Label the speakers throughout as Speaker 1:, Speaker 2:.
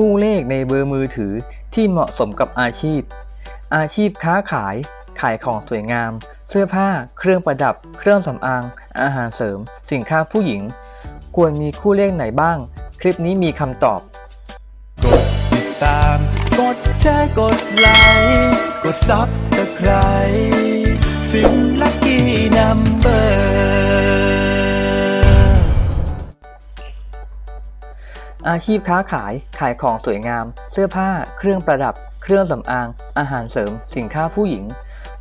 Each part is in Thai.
Speaker 1: คู่เลขในเบอร์มือถือที่เหมาะสมกับอาชีพ อาชีพค้าขาย ขายของสวยงาม เสื้อผ้า เครื่องประดับ เครื่องสำอาง อาหารเสริม สินค้าผู้หญิง ควรมีคู่เลขไหนบ้าง คลิปนี้มีคำตอบ
Speaker 2: กดติดตาม กดแชร์ กดไลค์ กด Subscribe
Speaker 1: อาชีพค้าขายขายของสวยงาม เสื้อผ้า เครื่องประดับ เครื่องสำอาง อาหารเสริม สินค้าผู้หญิง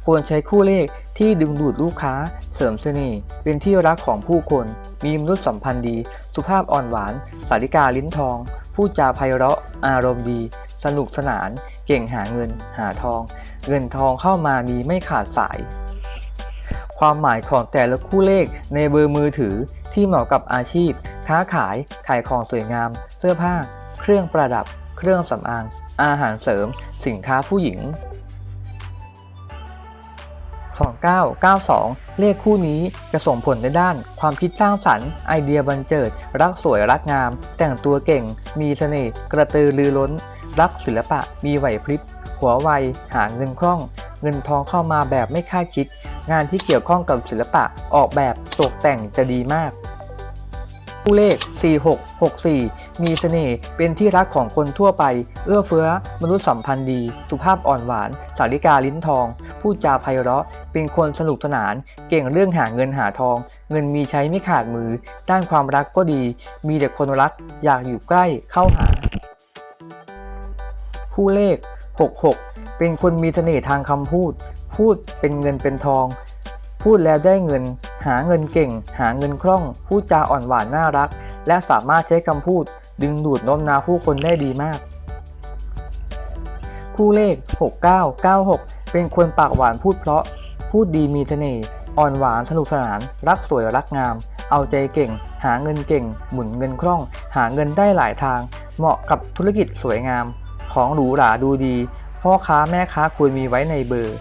Speaker 1: ควรใช้คู่เลขที่ดึงดูดลูกค้า เสริมเสน่ห์เป็นที่รักของผู้คน มีมนุษยสัมพันธ์ดี สุภาพอ่อนหวาน สาริกาลิ้นทอง พูดจาไพเราะ อารมณ์ดี สนุกสนาน เก่งหาเงิน หาทอง เงินทองเข้ามามีไม่ขาดสาย ความหมายของแต่ละคู่เลขในเบอร์มือถือ ที่เหมาะกับอาชีพ ค้าขาย ขายของสวยงาม เสื้อผ้า เครื่องประดับ เครื่องสำอาง อาหารเสริม สินค้าผู้หญิง 2992 เลขคู่นี้จะส่งผลในด้าน ความคิดสร้างสรรค์ ไอเดียบันเจิด รักสวยรักงาม แต่งตัวเก่ง มีเสน่ห์ กระตือรือร้น รักศิลปะ มีไหวพริบ หัวไว หาเงินคล่อง เงินทองเข้ามาแบบไม่คาดคิด งานที่เกี่ยวข้องกับศิลปะออกแบบตกแต่งจะดีมากคู่เลข 4664 มีเสน่ห์เป็นที่รักของคนทั่วไป เอื้อเฟื้อ มนุษยสัมพันธ์ดี สุภาพอ่อนหวาน สาริกาลิ้นทอง พูดจาไพเราะ เป็นคนสนุกสนาน เก่งเรื่องหาเงินหาทอง เงินมีใช้ไม่ขาดมือ ด้านความรักก็ดี มีแต่คนรัก อยากอยู่ใกล้เข้าหา คู่เลข 66 เป็นคนมีเสน่ห์ทางคำพูด พูดเป็นเงินเป็นทอง พูดแล้วได้เงิน หาเงินเก่ง หาเงินคล่อง พูดจาอ่อนหวานน่ารัก และสามารถใช้คำพูด ดึงดูดโน้มน้าวผู้คนได้ดีมาก คู่เลข 6996 เป็นคนปากหวานพูดเพราะ พูดดีมีเสน่ห์ อ่อนหวานสนุกสนาน รักสวยรักงาม เอาใจเก่ง หาเงินเก่ง หมุนเงินคล่อง หาเงินได้หลายทาง เหมาะกับธุรกิจสวยงาม ของหรูหราดูดี พ่อค้าแม่ค้าควรมีไว้ในเบอร์